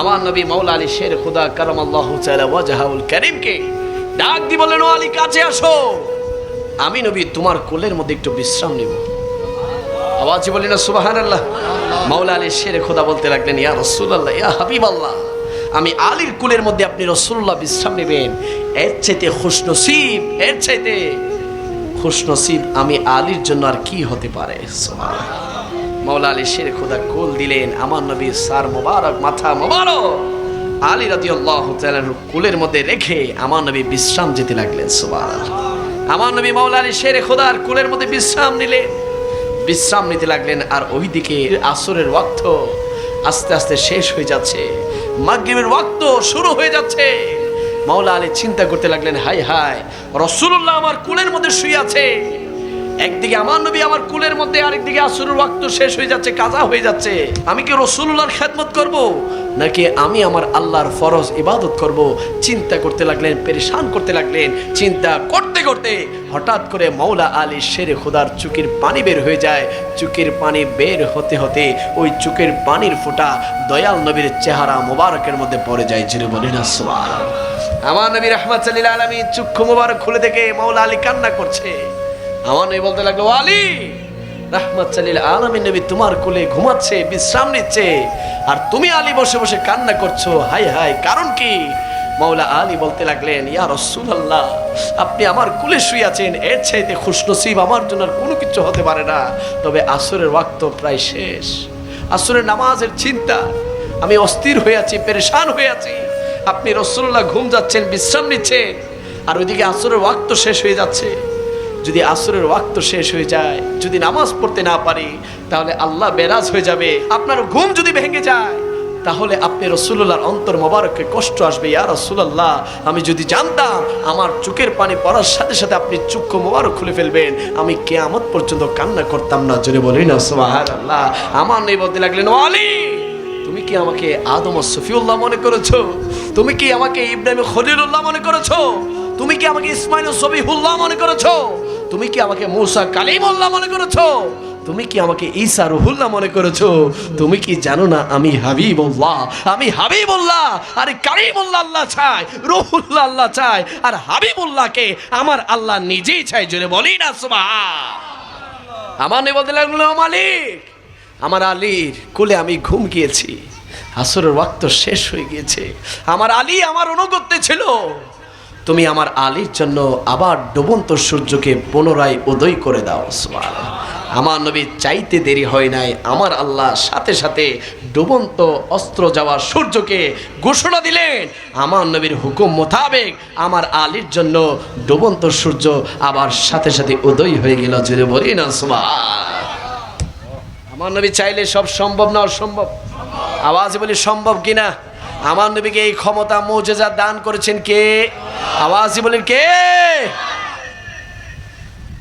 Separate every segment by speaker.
Speaker 1: আমার নবী মৌলা আলী শের খুদা কারম আল্লাহ ওয়াজাহাউল করিমকে ডাক দি বললেন, ও আলী, কাছে আসো। আমি নবী, তোমার কোলের মধ্যে একটু বিশ্রাম নেব। আওয়াজ বলি না সুবাহান আল্লাহ মাওলা আলী শের খোদা বলতে লাগলেন, ইয়া রসুল্লাহ ইয়া হাবিব আল্লাহ আমি আলীর কুলের মধ্যে আপনি রসুল্লাহ বিশ্রাম নেবেন। এর চাইতে খুশনসিব, এর চাইতে খুশনসিব আমি আলীর জন্য আর কি হতে পারে? সুবহানাল্লাহ। মাওলা আলী শের খোদা কোল দিলেন, আমার নবী সার মোবারক, মাথা মোবারক। আলী রাজি আল্লাহ কুলের মধ্যে রেখে আমার নবী বিশ্রাম যেতে লাগলেন, সুবহানাল্লাহ। আমার নবী মাওলা আলী শের খোদার কুলের মধ্যে বিশ্রাম নিলেন। বিশ্রাম নিতে লাগলেন, আর ওইদিকে আসরের ওয়াক্ত আস্তে আস্তে শেষ হয়ে যাচ্ছে। মাগরিবের ওয়াক্ত শুরু হয়ে যাচ্ছে। মাওলা আলী চিন্তা করতে লাগলেন হাই হাই রসুল্লাহ আমার কুলের মধ্যে শুয়ে আছে। একদিকে আমার নবী আমার কুলের মধ্যে, আরেকদিকে আসরের ওয়াক্ত শেষ হয়ে যাচ্ছে, কাজা হয়ে যাচ্ছে। আমি কি রসুল্লাহর খেদমত করব? নাকি আমি আমার আল্লাহর ফরজ ইবাদত করব? চিন্তা করতে লাগলেন, পেরেশান করতে লাগলেন, চিন্তা করতে করতে হঠাৎ করে মৌলা আলী শেরে খোদার চুকির পানি বের হয়ে যায়। চুকির পানি বের হতে হতে ওই চুকের পানির ফোঁটা দয়াল নবীর চেহারা মোবারকের মধ্যে পড়ে যায় যিনি বলি না সোয়াল আমার নবী রহমত আলমী চক্ষু মোবারক খুলে দেখে মৌলা আলী কান্না করছে। আমার নবী বলতে লাগল "ও আলী রহমত সাল্লিল আলমী নবী তোমার কোলে ঘুমাচ্ছে, বিশ্রাম নিচ্ছে। আর তুমি আলী বসে বসে কান্না করছ, হাই হাই, কারণ কি? মৌলা আলী বলতে লাগলেন, ইয়া রসুলাল্লাহ, আপনি আমার কুলে শুয়ে আছেন, এর চাইতে খুশনসিব আমার জন্য আর কোনো কিছু হতে পারে না। তবে আসরের ওয়াক্ত প্রায় শেষ। আসরের নামাজের চিন্তা, আমি অস্থির হয়ে আছি, পেরেশান হয়ে আছি। আপনি রসুল্লাহ ঘুম যাচ্ছেন, বিশ্রাম নিচ্ছেন, আর ওইদিকে আসরের ওয়াক্ত শেষ হয়ে যাচ্ছে। যদি আসরের ওয়াক্ত শেষ হয়ে যায়, যদি নামাজ পড়তে না পারি, তাহলে আল্লাহ বেরাজ হয়ে যাবে, আপনার ঘুম যদি ভেঙে যায়, তাহলে আপনি রসুল্লাহর অন্তর মোবারককে কষ্ট আসবে। ইয়া রসুল্লাহ আমি যদি জানতাম আমার চোখের পানি পড়ার সাথে সাথে আপনি চুক্ষ মোবারক খুলে ফেলবেন, আমি কেয়ামত পর্যন্ত কান্না করতাম না। জোরে বলি না সোহার আল্লাহ আমার নেই বলতে লাগলেন "ও আলী তুমি কি আমাকে আদম সফিউল্লাহ মনে করেছ? তুমি কি আমাকে ইব্রাহিম খলিলুল্লাহ মনে করেছ? তুমি কি আমাকে ইসমাইল সবিহুল্লাহ মনে করেছ? তুমি কি আমাকে মুসা কালিমুল্লাহ মনে করেছ? তুমি কি আমাকে ঈসা রুহুল্লাহ মনে করেছ? তুমি কি জানো না আমি হাবিবুল্লাহ? আমি হাবিবুল্লাহ, আরে কালিমুল্লাহ আল্লাহ চাই, রুহুল্লাহ আল্লাহ চাই, আর হাবিবুল্লাহকে আমার আল্লাহ নিজেই চাই, জোরে বলি না সুবহান আমার বলতে লাগল মালিক। আমার আলীর কোলে আমি ঘুম গিয়েছি আসরের ওয়াক্ত শেষ হয়ে গিয়েছে। আমার আলী আমার অনুগত্যে ছিল। তুমি আমার আলীর জন্য আবার ডুবন্ত সূর্যকে পুনরায় উদয় করে দাও, সুবহানাল্লাহ। আমার নবী চাইতে দেরি হয় নাই, আমার আল্লাহ সাথে সাথে ডুবন্ত অস্ত্র যাওয়া সূর্যকে ঘোষণা দিলেন আমার নবীর হুকুম মোতাবেক আমার আলীর জন্য ডুবন্ত সূর্য আবার সাথে সাথে উদয় হয়ে গেল জুড়ে বলি না। আমার নবী চাইলে সব সম্ভব না, অসম্ভব আওয়াজ বলি সম্ভব কিনা আমার নবীকে এই ক্ষমতা মৌজেজা দান করেছেন কে? আওয়াজ বলেন কে?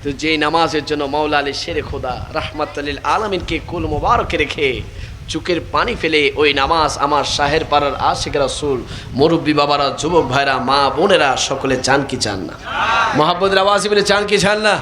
Speaker 1: তো যেই নামাজের জন্য মৌলা আলী শেরে খোদা রাহমাত আলমিনকে কুল মোবারকে রেখে চুকের পানি ফেলে ওই নামাজ আমার শাহের পাড়ার আশেখ রাসুল, মুরব্বী বাবারা, যুবক ভাইরা, মা বোনেরা সকলে চান কি চান না? মোহাম্মদ আওয়াজ বলে চান কি চান না?